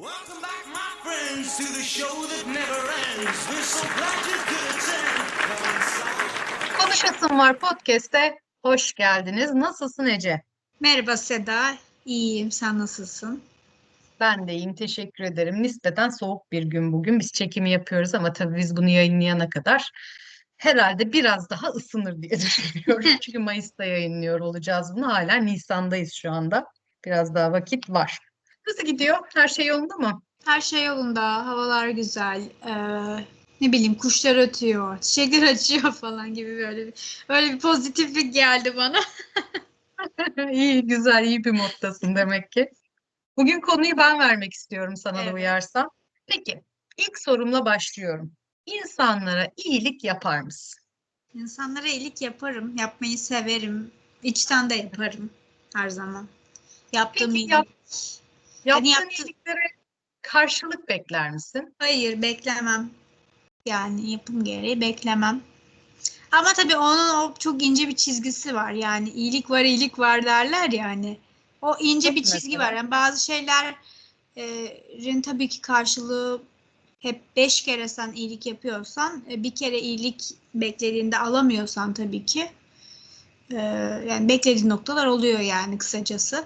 Welcome back, my friends, to the show that never ends. We're so glad you could attend. Konuşasın var podcast'e hoş geldiniz. Nasılsın Ece? Merhaba Seda, iyiyim. Sen nasılsın? Ben de iyiyim, teşekkür ederim. Nispeten soğuk bir gün bugün. Biz çekimi yapıyoruz ama tabii biz bunu yayınlayana kadar herhalde biraz daha ısınır diye düşünüyorum. Çünkü Mayıs'ta yayınlıyor olacağız bunu. Hala Nisan'dayız şu anda. Biraz daha vakit var. Nasıl gidiyor? Her şey yolunda mı? Her şey yolunda, havalar güzel. Ee, ne bileyim kuşlar ötüyor, çiçekler açıyor falan gibi böyle bir, böyle bir pozitiflik geldi bana. İyi, güzel, iyi bir moddasın demek ki. Bugün konuyu ben vermek istiyorum sana da Evet. uyarsan. Peki, ilk sorumla başlıyorum. İnsanlara iyilik yapar mısın? İnsanlara iyilik yaparım, yapmayı severim. İçten de yaparım her zaman. Yaptığım Peki iyilik. yap- Yaptığın yaptı- iyiliklere karşılık bekler misin? Hayır, beklemem. Yani yapım gereği beklemem. Ama tabii onun o çok ince bir çizgisi var. Yani iyilik var, iyilik var derler yani. O ince Çok bir çizgi mesela. var. Yani bazı şeylerin tabii ki karşılığı hep beş kere sen iyilik yapıyorsan, e, bir kere iyilik beklediğinde alamıyorsan tabii ki e, yani beklediğin noktalar oluyor yani kısacası.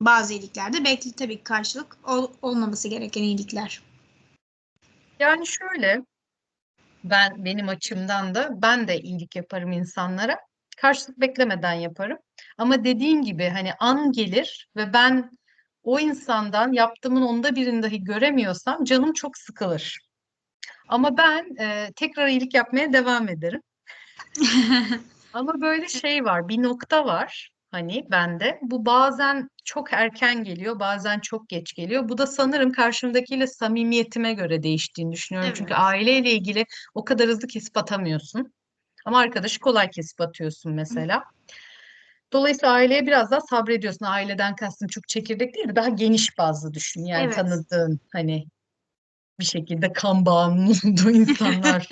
Bazı iyiliklerde bekli tabii ki karşılık ol- olmaması gereken iyilikler. Yani şöyle, ben benim açımdan da ben de iyilik yaparım insanlara. Karşılık beklemeden yaparım. Ama dediğin gibi hani an gelir ve ben o insandan yaptığımın onda birini dahi göremiyorsam canım çok sıkılır. Ama ben e, tekrar iyilik yapmaya devam ederim. Ama böyle şey var, bir nokta var hani bende. Bu bazen çok erken geliyor, bazen çok geç geliyor. Bu da sanırım karşımdakiyle samimiyetime göre değiştiğini düşünüyorum. Çünkü Evet. aileyle ilgili o kadar hızlı kesip atamıyorsun. Ama arkadaşı kolay kesip atıyorsun mesela. Dolayısıyla aileye biraz daha sabrediyorsun. Aileden kastım çok çekirdek değil de daha geniş bazlı düşün. Yani Evet. tanıdığın hani bir şekilde kan bağının olduğu insanlar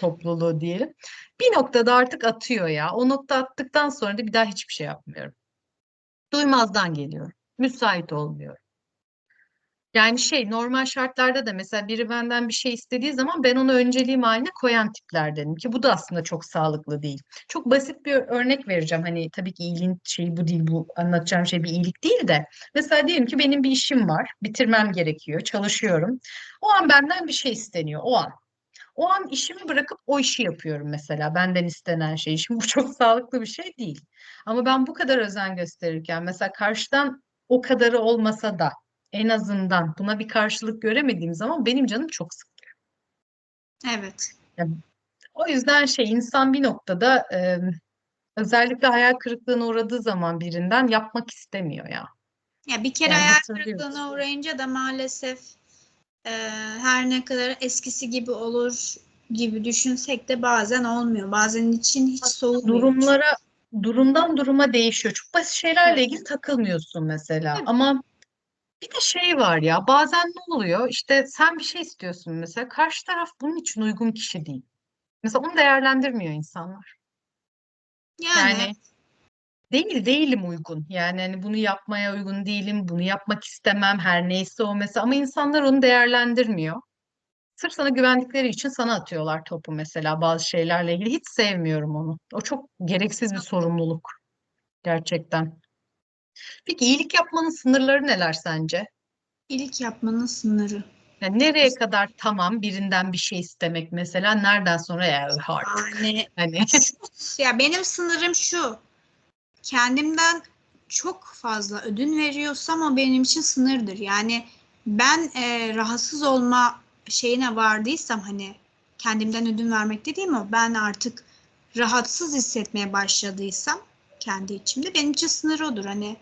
topluluğu diyelim. Bir noktada artık atıyor ya. O nokta attıktan sonra da bir daha hiçbir şey yapmıyorum. Duymazdan geliyorum. Müsait olmuyorum. Yani şey normal şartlarda da mesela biri benden bir şey istediği zaman ben onu önceliğim haline koyan tiplerdenim ki bu da aslında çok sağlıklı değil. Çok basit bir örnek vereceğim. Hani tabii ki iyiliğin şeyi bu değil bu anlatacağım şey bir iyilik değil de mesela diyelim ki benim bir işim var bitirmem gerekiyor çalışıyorum. O an benden bir şey isteniyor o an. O an işimi bırakıp o işi yapıyorum mesela benden istenen şey. Şimdi bu çok sağlıklı bir şey değil. Ama ben bu kadar özen gösterirken mesela karşıdan o kadarı olmasa da en azından buna bir karşılık göremediğim zaman benim canım çok sıkılıyor. Evet. O yüzden şey insan bir noktada e, özellikle hayal kırıklığına uğradığı zaman birinden yapmak istemiyor ya. Ya bir kere Yani hayal kırıklığına uğrayınca da maalesef e, her ne kadar eskisi gibi olur gibi düşünsek de bazen olmuyor. Bazen için hiç soğumuyor. Durumlara durumdan duruma değişiyor. Çok basit şeylerle ilgili takılmıyorsun mesela. Evet. Ama bir de şey var ya bazen ne oluyor? İşte sen bir şey istiyorsun mesela. Karşı taraf bunun için uygun kişi değil. Mesela onu değerlendirmiyor insanlar. Yani, Yani değil değilim uygun. Yani hani bunu yapmaya uygun değilim. Bunu yapmak istemem. Her neyse o mesela. Ama insanlar onu değerlendirmiyor. Sırf sana güvendikleri için sana atıyorlar topu mesela bazı şeylerle ilgili. Hiç sevmiyorum onu. O çok gereksiz bir sorumluluk gerçekten. Peki iyilik yapmanın sınırları neler sence? iyilik yapmanın sınırı. Yani nereye kadar tamam birinden bir şey istemek mesela nereden sonra ya artık Yani hani ya benim sınırım şu. Kendimden çok fazla ödün veriyorsam o benim için sınırdır. Yani ben e, rahatsız olma şeyine vardıysam hani kendimden ödün vermek dediğim o. Ben artık rahatsız hissetmeye başladıysam kendi içimde benim için sınır odur. Hani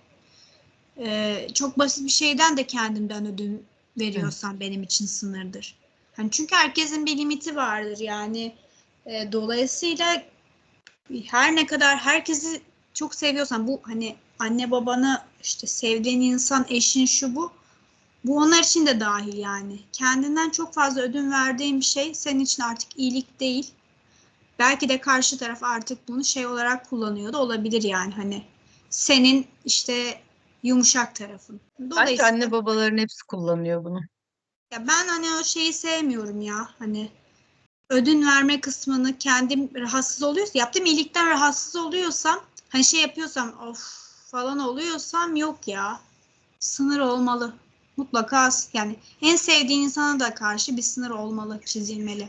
e, çok basit bir şeyden de kendimden ödün veriyorsam benim için sınırdır. Hani çünkü herkesin bir limiti vardır yani. E, dolayısıyla her ne kadar herkesi çok seviyorsan bu hani anne babanı işte sevdiğin insan eşin şu bu bu onlar için de dahil yani. Kendinden çok fazla ödün verdiğin bir şey senin için artık iyilik değil. Belki de karşı taraf artık bunu şey olarak kullanıyor da olabilir yani hani senin işte yumuşak tarafın. Dolayısıyla anne babaların hepsi kullanıyor bunu. ya ben hani o şeyi sevmiyorum ya. Hani ödün verme kısmını kendim rahatsız oluyorsa yaptığım iyilikten rahatsız oluyorsam hani şey yapıyorsam of falan oluyorsam yok ya. Sınır olmalı. Mutlaka yani en sevdiğin insana da karşı bir sınır olmalı, çizilmeli.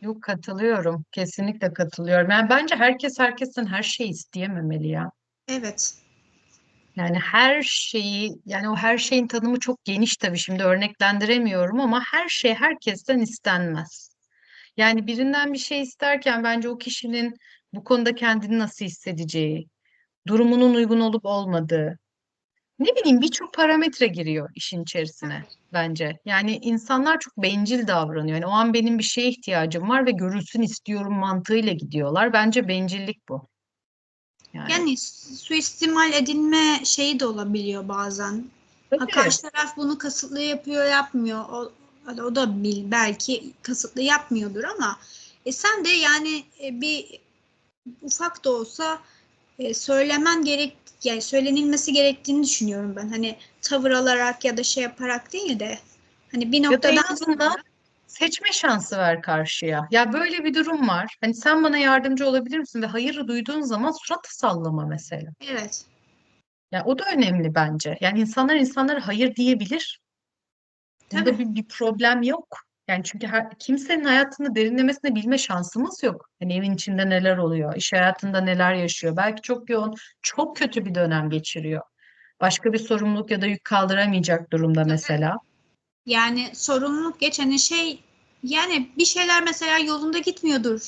Yok katılıyorum. Kesinlikle katılıyorum. Yani bence herkes herkesten her şeyi isteyememeli ya. Evet. Yani her şeyi, yani o her şeyin tanımı çok geniş tabii şimdi örneklendiremiyorum ama her şey herkesten istenmez. Yani birinden bir şey isterken bence o kişinin bu konuda kendini nasıl hissedeceği, durumunun uygun olup olmadığı, ne bileyim birçok parametre giriyor işin içerisine bence. Yani insanlar çok bencil davranıyor. Yani o an benim bir şeye ihtiyacım var ve görülsün istiyorum mantığıyla gidiyorlar. Bence bencillik bu. Yani Yani suistimal edilme şeyi de olabiliyor bazen. Tabii. karşı taraf bunu kasıtlı yapıyor, yapmıyor. O, hani o da bil, belki kasıtlı yapmıyordur ama e sen de yani e, bir ufak da olsa e, söylemen gerek yani söylenilmesi gerektiğini düşünüyorum ben. Hani tavır alarak ya da şey yaparak değil de hani bir Ya da en noktadan azından sonra seçme şansı ver karşıya. Ya böyle bir durum var. Hani sen bana yardımcı olabilir misin? Ve hayırı duyduğun zaman suratı sallama mesela. evet Ya o da önemli bence. Yani insanlar insanlara hayır diyebilir. Burada tabii bir, bir problem yok. Yani çünkü her, kimsenin hayatını derinlemesine bilme şansımız yok. Hani evin içinde neler oluyor, iş hayatında neler yaşıyor. Belki çok yoğun, çok kötü bir dönem geçiriyor. Başka bir sorumluluk ya da yük kaldıramayacak durumda mesela. yani sorumluluk geçen şey yani bir şeyler mesela yolunda gitmiyordur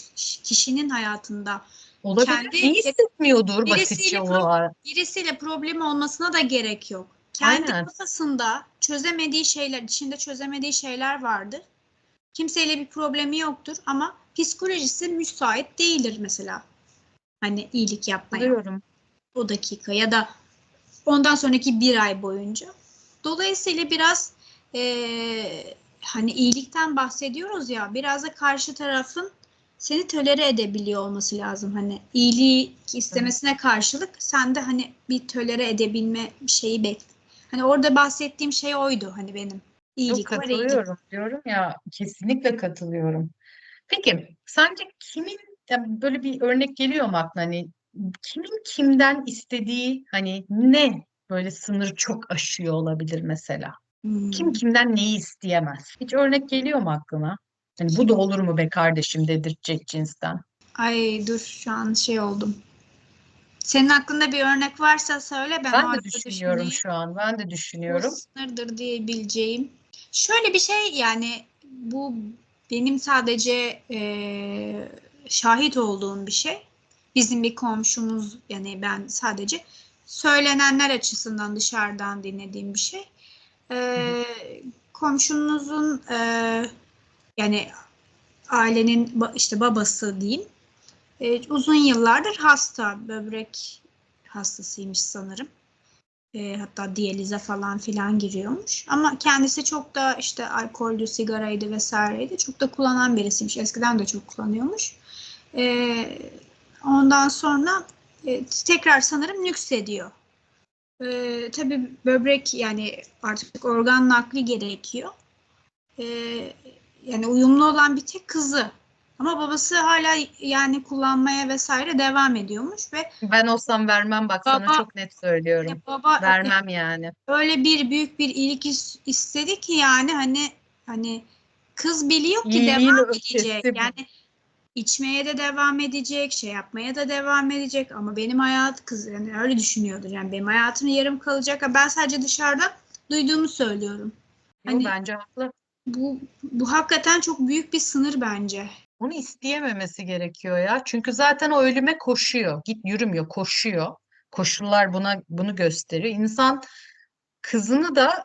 kişinin hayatında. Olabilir. Kendi- İyi hissetmiyordur basitçe o pro- an. birisiyle problemi olmasına da gerek yok. Kendi Aynen. kafasında çözemediği şeyler, içinde çözemediği şeyler vardır. Kimseyle bir problemi yoktur ama psikolojisi müsait değildir mesela. Hani iyilik yapmaya Biliyorum. o dakika ya da ondan sonraki bir ay boyunca. Dolayısıyla biraz eee, hani iyilikten bahsediyoruz ya biraz da karşı tarafın seni tölere edebiliyor olması lazım. Hani iyilik istemesine karşılık sen de hani bir tölere edebilme şeyi bek. Hani orada bahsettiğim şey oydu hani benim. Yok İyilik iyilik. katılıyorum diyorum ya kesinlikle katılıyorum. Peki sence kimin ya böyle bir örnek geliyor mu aklına hani kimin kimden istediği hani ne böyle sınır çok aşıyor olabilir mesela? Hmm. Kim kimden neyi isteyemez? Hiç örnek geliyor mu aklına? Hani bu da olur mu be kardeşim dedirtecek cinsten. Ay dur şu an şey oldum. Senin aklında bir örnek varsa söyle ben Ben de düşünüyorum düşüneyim. şu an. Ben de Bu düşünüyorum. sınırdır diyebileceğim. Şöyle bir şey yani bu benim sadece eee, şahit olduğum bir şey. Bizim bir komşumuz yani ben sadece söylenenler açısından dışarıdan dinlediğim bir şey. Eee, komşumuzun eee, yani ailenin işte babası diyeyim e, uzun yıllardır hasta böbrek hastasıymış sanırım. E, hatta diyalize falan filan giriyormuş. Ama kendisi çok da işte alkollü, sigaraydı vesaireydi. Çok da kullanan birisiymiş. Eskiden de çok kullanıyormuş. E, ondan sonra e, tekrar sanırım nüksediyor. E, tabii böbrek yani artık organ nakli gerekiyor. E, yani uyumlu olan bir tek kızı. Ama babası hala yani kullanmaya vesaire devam ediyormuş ve Ben olsam vermem bak sana Baba- çok net söylüyorum. baba Vermem yani. öyle bir büyük bir iyilik is- istedi ki yani hani hani kız biliyor ki İyiliğin devam edecek. bu. Yani içmeye de devam edecek, şey yapmaya da devam edecek ama benim hayat kız yani öyle düşünüyordur. Yani benim hayatım yarım kalacak. Ben sadece dışarıdan duyduğumu söylüyorum. Yo, Hani- bence haklı. Bu bu hakikaten çok büyük bir sınır bence. Onu isteyememesi gerekiyor ya. Çünkü zaten o ölüme koşuyor. Git yürümüyor, koşuyor. Koşullar buna bunu gösteriyor. İnsan kızını da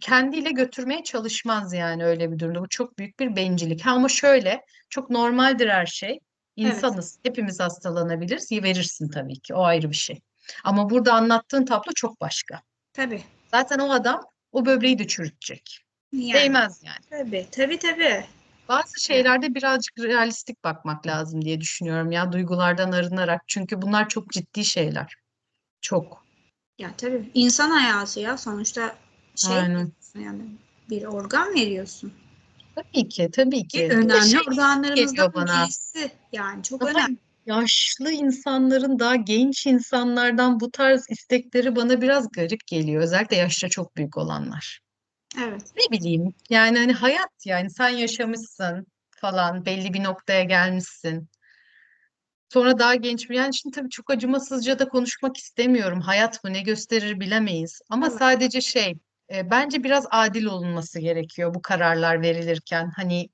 kendiyle götürmeye çalışmaz yani öyle bir durumda. Bu çok büyük bir bencillik. Ha, ama şöyle çok normaldir her şey. İnsanız. Hepimiz hastalanabiliriz. Verirsin tabii ki. O ayrı bir şey. Ama burada anlattığın tablo çok başka. Tabii. Zaten o adam o böbreği de çürütecek. Yani, Değmez yani. Tabii, tabii, tabii. Bazı şeylerde birazcık realistik bakmak lazım diye düşünüyorum ya duygulardan arınarak. Çünkü bunlar çok ciddi şeyler. Çok. Ya tabii insan hayatı ya sonuçta şey Aynen. yani bir organ veriyorsun. Tabii ki, tabii ki. Bir önemli şey organlarımızdan birisi yani çok Daha önemli. yaşlı insanların daha genç insanlardan bu tarz istekleri bana biraz garip geliyor. Özellikle yaşça çok büyük olanlar. Evet. Ne bileyim yani hani hayat yani sen yaşamışsın falan belli bir noktaya gelmişsin. Sonra daha genç bir yani şimdi tabii çok acımasızca da konuşmak istemiyorum. Hayat mı ne gösterir bilemeyiz. Ama Evet. sadece şey e, bence biraz adil olunması gerekiyor bu kararlar verilirken. Hani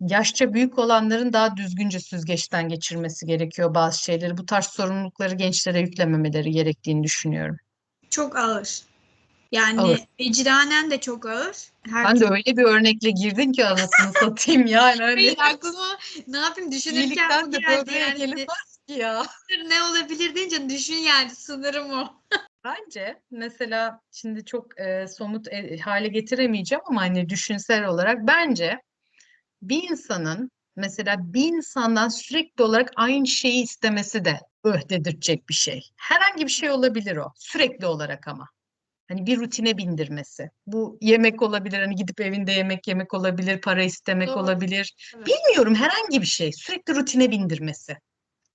yaşça büyük olanların daha düzgünce süzgeçten geçirmesi gerekiyor bazı şeyleri. Bu tarz sorumlulukları gençlere yüklememeleri gerektiğini düşünüyorum. Çok ağır. Yani Ağır. vicdanen de çok ağır. Her Ben de öyle bir örnekle girdin ki anasını satayım yani hani aklıma ne yapayım düşünürken bu de geldi böyle yani. gelinmez ki ya. Ne olabilir deyince düşün yani sınırım o. Bence mesela şimdi çok e, somut e, hale getiremeyeceğim ama hani düşünsel olarak bence bir insanın mesela bir insandan sürekli olarak aynı şeyi istemesi de öh dedirtecek bir şey. Herhangi bir şey olabilir o. Sürekli olarak ama. Hani bir rutine bindirmesi. Bu yemek olabilir, hani gidip evinde yemek yemek olabilir, para istemek Doğru. olabilir. Evet. Bilmiyorum herhangi bir şey. Sürekli rutine bindirmesi.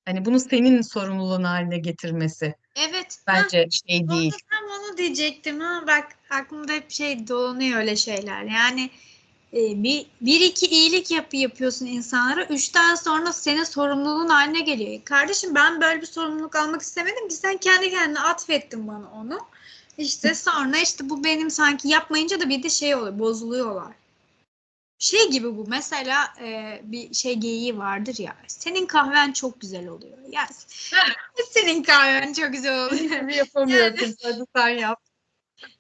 Hani bunu senin sorumluluğun haline getirmesi Evet. ha, bence şey onu değil. tam onu diyecektim ha bak aklımda hep şey dolanıyor öyle şeyler. Yani e, bir, bir iki iyilik yapı yapıyorsun insanlara. Üçten sonra senin sorumluluğun haline geliyor. Kardeşim ben böyle bir sorumluluk almak istemedim ki sen kendi kendine atfettin bana onu. İşte sonra işte bu benim sanki yapmayınca da bir de şey oluyor bozuluyorlar. Şey gibi bu mesela e, bir şey geyiği vardır ya senin kahven çok güzel oluyor. Ya senin kahven çok güzel oluyor. Yapamıyorsun. Hadi sen yap.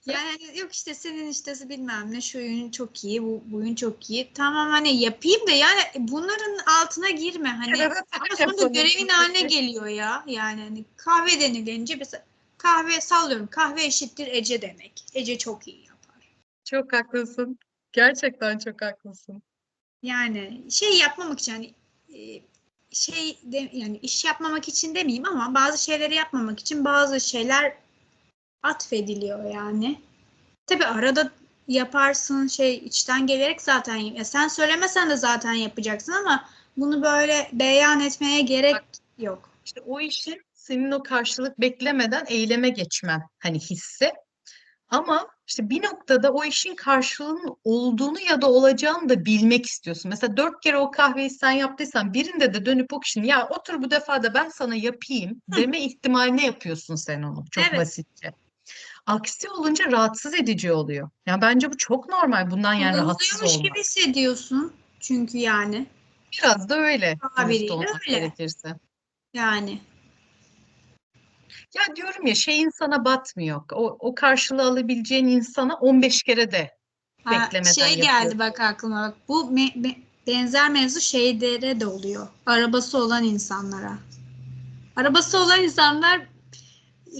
Yani yok işte senin işte bilmem ne şu oyun çok iyi bu, oyun çok iyi. Tamam hani yapayım da yani bunların altına girme hani Evet, ama sonra görevin haline geliyor ya. Yani hani kahve denilince mesela kahve sallıyorum kahve eşittir Ece demek. Ece çok iyi yapar. Çok haklısın. Gerçekten çok haklısın. Yani şey yapmamak için hani şey de, yani iş yapmamak için demeyeyim ama bazı şeyleri yapmamak için bazı şeyler atfediliyor yani. Tabii arada yaparsın şey içten gelerek zaten ya sen söylemesen de zaten yapacaksın ama bunu böyle beyan etmeye gerek Bak. yok. İşte o işin senin o karşılık beklemeden eyleme geçmen hani hissi. Ama işte bir noktada o işin karşılığının olduğunu ya da olacağını da bilmek istiyorsun. Mesela dört kere o kahveyi sen yaptıysan birinde de dönüp o kişinin ya otur bu defa da ben sana yapayım deme ihtimaline yapıyorsun sen onu. Çok Evet. basitçe. Aksi olunca rahatsız edici oluyor. Yani bence bu çok normal. Bundan yani rahatsız Kullanılıyormuş olmak. gibi hissediyorsun çünkü yani Biraz da öyle Tabiriyle öyle. gerekirse. yani Ya diyorum ya şey insana batmıyor. O, o karşılığı alabileceğin insana 15 kere de ha, beklemeden şey yapıyor. geldi bak aklıma bak bu me- be- benzer mevzu şeylere de oluyor. Arabası olan insanlara. Arabası olan insanlar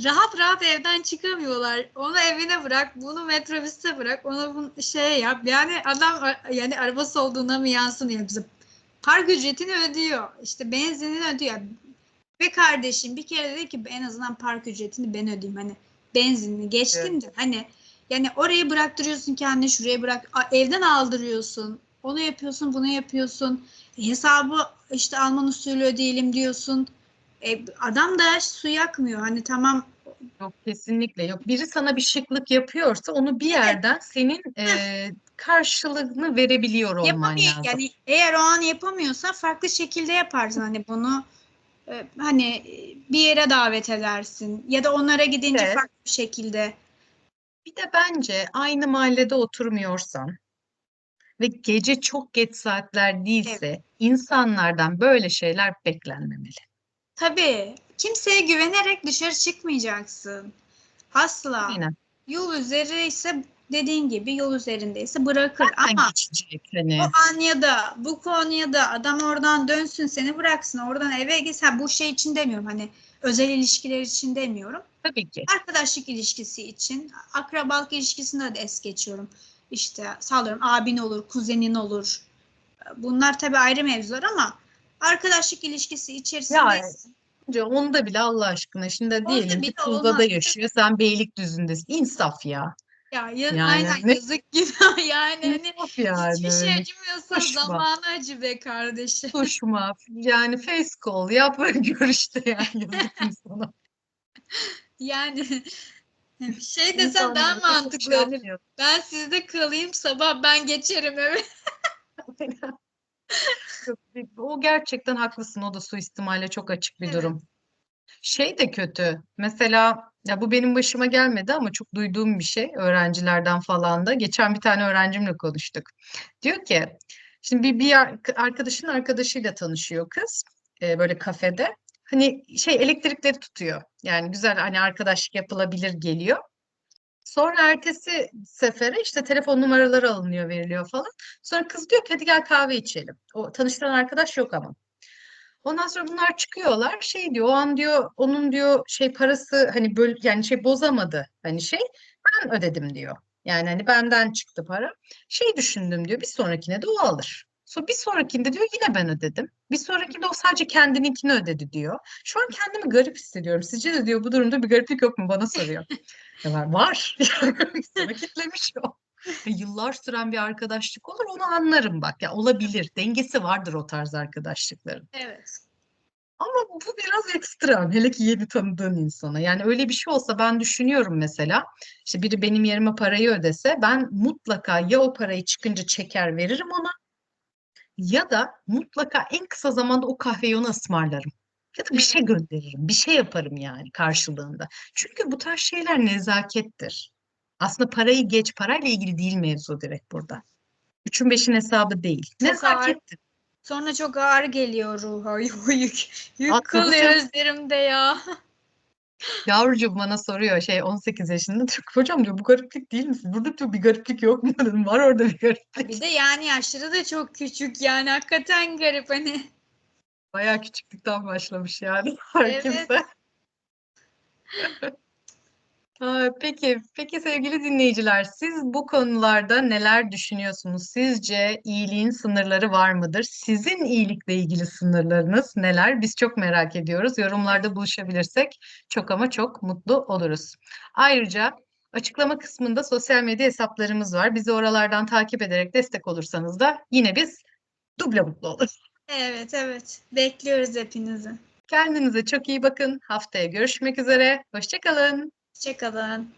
rahat rahat evden çıkamıyorlar. Onu evine bırak, bunu metrobüste bırak, onu bunu şey yap. Yani adam yani arabası olduğuna mı yansın bize. Park ücretini ödüyor. İşte benzinini ödüyor. Ve kardeşim bir kere dedi ki en azından park ücretini ben ödeyeyim. Hani benzinini geçtim de hani yani orayı bıraktırıyorsun kendini şuraya bırak evden aldırıyorsun. Onu yapıyorsun, bunu yapıyorsun. E, hesabı işte Alman usulü ödeyelim diyorsun. E, adam da su yakmıyor. Hani tamam Yok kesinlikle yok. Biri sana bir şıklık yapıyorsa onu bir yerden senin e, karşılığını verebiliyor olman yapamıyor. lazım. Yani eğer o an yapamıyorsa farklı şekilde yaparsın. Hani bunu e, hani e, bir yere davet edersin ya da onlara gidince Evet. farklı bir şekilde. Bir de bence aynı mahallede oturmuyorsan ve gece çok geç saatler değilse insanlardan böyle şeyler beklenmemeli. Tabii kimseye güvenerek dışarı çıkmayacaksın. Asla. Aynen. Yol üzeri ise dediğin gibi yol üzerindeyse bırakır Zaten ama geçecek hani. o an ya da bu Konya'da adam oradan dönsün seni bıraksın oradan eve gitsen bu şey için demiyorum hani özel ilişkiler için demiyorum. Tabii ki. Arkadaşlık ilişkisi için akrabalık ilişkisinde de es geçiyorum. İşte sallıyorum abin olur, kuzenin olur. Bunlar tabii ayrı mevzular ama arkadaşlık ilişkisi içerisinde Bence onda bile Allah aşkına şimdi diyelim ki Tuzla'da yaşıyor sen Beylikdüzü'ndesin. İnsaf ya. Ya, ya Yani aynen ne- yazık günah yani hani yani. hiçbir şey acımıyorsa Koşma. zamanı acı be kardeşim. Koşma. Yani face call yap ve gör işte yani yazık insana. Yani şey İnsanlar daha şey mantıklı. Hani yapmıyor. ben sizde kalayım sabah ben geçerim eve. O gerçekten haklısın. O da suistimale çok açık bir Evet. durum. Şey de kötü. Mesela ya bu benim başıma gelmedi ama çok duyduğum bir şey öğrencilerden falan da. Geçen bir tane öğrencimle konuştuk. Diyor ki şimdi bir, bir ar- arkadaşın arkadaşıyla tanışıyor kız e, böyle kafede. Hani şey elektrikleri tutuyor. Yani güzel hani arkadaşlık yapılabilir geliyor. Sonra ertesi sefere işte telefon numaraları alınıyor, veriliyor falan. Sonra kız diyor ki hadi gel kahve içelim. O tanıştıran arkadaş yok ama. Ondan sonra bunlar çıkıyorlar. Şey diyor o an diyor onun diyor şey parası hani böl yani şey bozamadı. Hani şey ben ödedim diyor. Yani hani benden çıktı para. Şey düşündüm diyor bir sonrakine de o alır. Sonra bir sonrakinde diyor yine ben ödedim. Bir sonrakinde o sadece kendininkini ödedi diyor. Şu an kendimi garip hissediyorum. Sizce de diyor bu durumda bir gariplik yok mu bana soruyor. Var. Var. Kitlemiş o. Yıllar süren bir arkadaşlık olur onu anlarım bak. Ya olabilir. Dengesi vardır o tarz arkadaşlıkların. Evet. Ama bu biraz ekstrem. Hele ki yeni tanıdığın insana. Yani öyle bir şey olsa ben düşünüyorum mesela. İşte biri benim yerime parayı ödese ben mutlaka ya o parayı çıkınca çeker veririm ona ya da mutlaka en kısa zamanda o kahveyi ona ısmarlarım. Ya da bir şey gönderirim. Bir şey yaparım yani karşılığında. Çünkü bu tarz şeyler nezakettir. Aslında parayı geç, parayla ilgili değil mevzu direkt burada. Üçün beşin hesabı değil. Çok ağır. Nezakettir. Sonra çok ağır geliyor ruha yük. Yük kalıyor üzerimde ya. Yavrucuğum bana soruyor şey 18 yaşında diyor hocam diyor bu gariplik değil mi? Burada diyor bir gariplik yok mu dedim. Var orada bir gariplik. Bir de yani yaşları da çok küçük yani hakikaten garip hani. Bayağı küçüklükten başlamış yani Evet. kimse. Peki, peki sevgili dinleyiciler, siz bu konularda neler düşünüyorsunuz? Sizce iyiliğin sınırları var mıdır? Sizin iyilikle ilgili sınırlarınız neler? Biz çok merak ediyoruz. Yorumlarda buluşabilirsek çok ama çok mutlu oluruz. Ayrıca açıklama kısmında sosyal medya hesaplarımız var. Bizi oralardan takip ederek destek olursanız da yine biz duble mutlu oluruz. Evet evet. Bekliyoruz hepinizi. Kendinize çok iyi bakın. Haftaya görüşmek üzere. Hoşça kalın. Hoşçakalın.